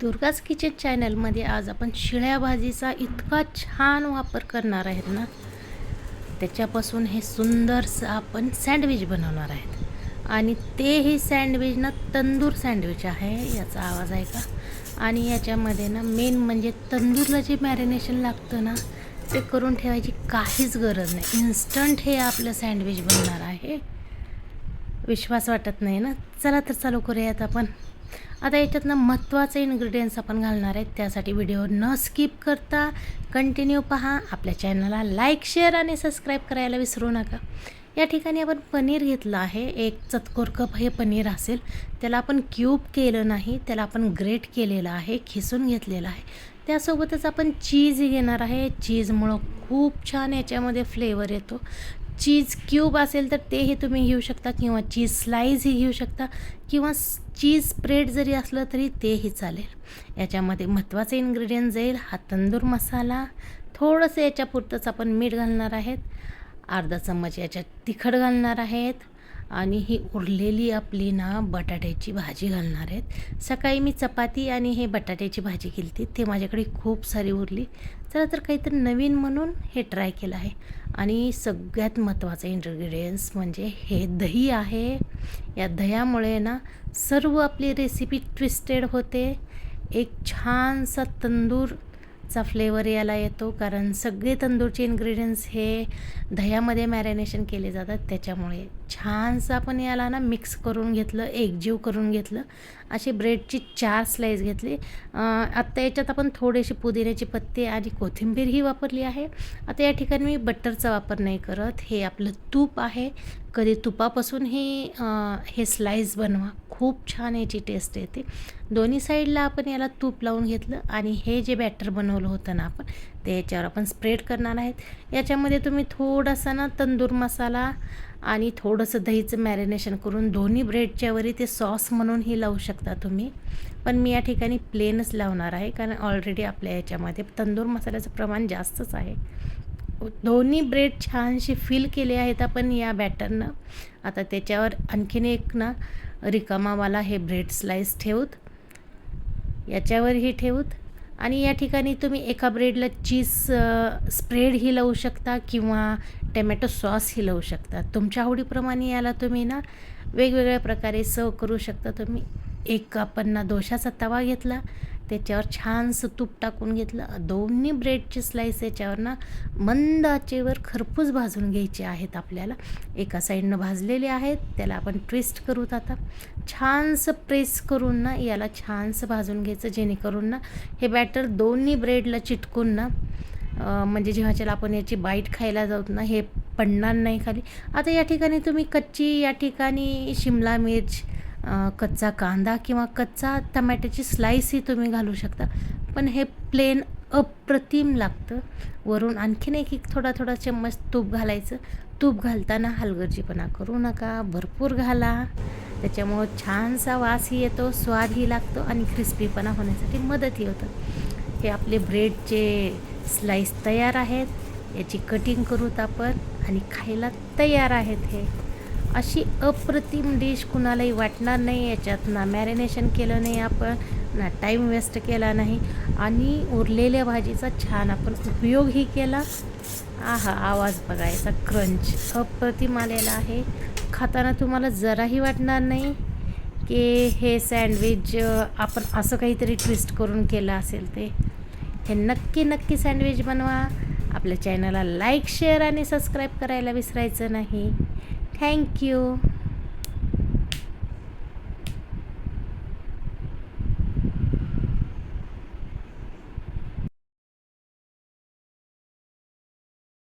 Durga's kitchen चॅनलमध्ये आज आपण शिळ्या भाजीचा इतका छान वापर करणार आहेत ना त्याच्यापासून हे सुंदरसं आपण सँडविच बनवणार आहेत. आणि तेही सँडविच ना तंदूर सँडविच आहे याचा आवाज आहे का? आणि याच्यामध्ये ना मेन म्हणजे तंदूरला जे मॅरिनेशन लागतं ना ते करून ठेवायची काहीच गरज नाही. इन्स्टंट हे आपलं सँडविच बनणार आहे. विश्वास वाटत नाही ना? चला तर चालू करूयात आपण. आता याच्यातनं महत्त्वाचे इन्ग्रेडियंट्स आपण घालणार आहेत त्यासाठी व्हिडिओ न स्किप करता कंटिन्यू पहा. आपल्या चॅनलला लाईक शेअर आणि सबस्क्राईब करायला विसरू नका. या ठिकाणी आपण पनीर घेतलं आहे. एक चतकोर कप हे पनीर असेल. त्याला आपण क्यूब केलं नाही. त्याला आपण ग्रेट केलेलं आहे. खिसून घेतलेलं आहे. त्यासोबतच आपण चीज घेणार आहे. चीजमुळं खूप छान याच्यामध्ये फ्लेवर येतो. चीज क्यूब असेल तर तेही तुम्ही घेऊ शकता किंवा चीज स्लाईजही घेऊ शकता किंवा चीज स्प्रेड जरी असलं तरी तेही चालेल. याच्यामध्ये महत्त्वाचे इन्ग्रेडियंट जाईल हा तंदूर मसाला थोडंसं याच्यापुरतंच आपण मीठ घालणार आहेत अर्धा चम्मच याच्यात तिखट घालणार आहेत आणि ही उरलेली आपली ना बटाट्याची भाजी घालणार आहेत. सकाळी मी चपाती आणि हे बटाट्याची भाजी केली होती ते माझ्याकडे खूप सारी उरली. चला तर काहीतरी नवीन म्हणून हे ट्राय केलं आहे. आणि सगळ्यात महत्त्वाचं इन्ग्रेडियंट्स म्हणजे हे दही आहे. या दह्यामुळे ना सर्व आपली रेसिपी ट्विस्टेड होते. एक छानसा तंदूर चा फ्लेवर याला येतो. कारण सगळे तंदूरचे इन्ग्रेडियंट्स हे दह्यामध्ये मॅरिनेशन केले जातात. त्याच्यामुळे छानसं आपण याला ना मिक्स करून घेतलं एकजीव करून घेतलं. अशी ब्रेडची चार स्लाईस घेतली. आत्ता याच्यात आपण थोडेसे पुदिन्याची पत्ते आणि कोथिंबीरही वापरली आहे. आता या ठिकाणी मी बटरचा वापर नाही करत. हे आपलं तूप आहे. कधी तुपापासून हे हे स्लाईस बनवा. खूप छान याची टेस्ट येते. दोन्ही साईडला आपण याला तूप लावून घेतलं आणि हे जे बॅटर बनवलं होतं ना आपण ते याच्यावर आपण स्प्रेड करणार आहेत. याच्यामध्ये तुम्ही थोडासा ना तंदूर मसाला आणि थोडंसं दहीचं मॅरिनेशन करून दोन्ही ब्रेडच्यावरही ते सॉस म्हणूनही लावू शकता तुम्ही. पण मी या ठिकाणी प्लेनच लावणार आहे कारण ऑलरेडी आपल्या याच्यामध्ये तंदूर मसाल्याचं प्रमाण जास्तच आहे. दोन्ही ब्रेड छानशी फिल केले आहेत आपण या बॅटरनं आता त्याच्यावर आणखीन एक ना रिकामावाला हे ब्रेड स्लाईस ठेवूत. याच्यावरही ठेवूत. आणि या ठिकाणी तुम्ही एका ब्रेडला चीज स्प्रेडही लावू शकता किंवा टमॅटो सॉसही लावू शकता. तुमच्या आवडीप्रमाणे याला तुम्ही ना वेगवेगळ्या प्रकारे सर्व करू शकता. तुम्ही एक आपण ना दोशाचा तवा घेतला त्याच्यावर छानसं तूप टाकून घेतलं. दोन्ही ब्रेडचे स्लाईस याच्यावर ना मंद आचेवर खरपूस भाजून घ्यायचे आहेत आपल्याला. एका साईडनं भाजलेले आहेत. त्याला आपण ट्विस्ट करूत आता. छानसं प्रेस करून ना याला छानसं भाजून घ्यायचं. जेणेकरून ना हे बॅटर दोन्ही ब्रेडला चिटकून ना म्हणजे जेव्हा ज्याला आपण याची बाईट खायला जाऊत ना हे पडणार नाही खाली. आता या ठिकाणी तुम्ही कच्ची या ठिकाणी शिमला मिर्च कच्चा कांदा किंवा कच्चा टमॅटोची स्लाईसही तुम्ही घालू शकता. पण हे प्लेन अप्रतिम लागतं. वरून आणखीन एक एक थोडा थोडा चम्मच तूप घालायचं. तूप घालताना हलगर्जीपणा करू नका. भरपूर घाला. त्याच्यामुळं छानसा वासही येतो स्वादही लागतो आणि क्रिस्पीपणा होण्यासाठी मदतही होतं. हे आपले ब्रेडचे स्लाईस तयार आहेत. याची कटिंग करूत आपण आणि खायला तयार आहेत हे. अशी अप्रतिम डिश कुणालाही वाटणार नाही याच्यात ना मॅरिनेशन केलं नाही आपण ना टाईम वेस्ट केला नाही. आणि उरलेल्या भाजीचा छान आपण उपयोगही केला. आहा आवाज बघायचा क्रंच अप्रतिम आलेला आहे. खाताना तुम्हाला जराही वाटणार नाही की हे सँडविच आपण असं काहीतरी ट्विस्ट करून केलं असेल ते. हे नक्की नक्की सँडविच बनवा. आपल्या चॅनलला लाईक शेअर आणि सबस्क्राईब करायला विसरायचं नाही. Thank you.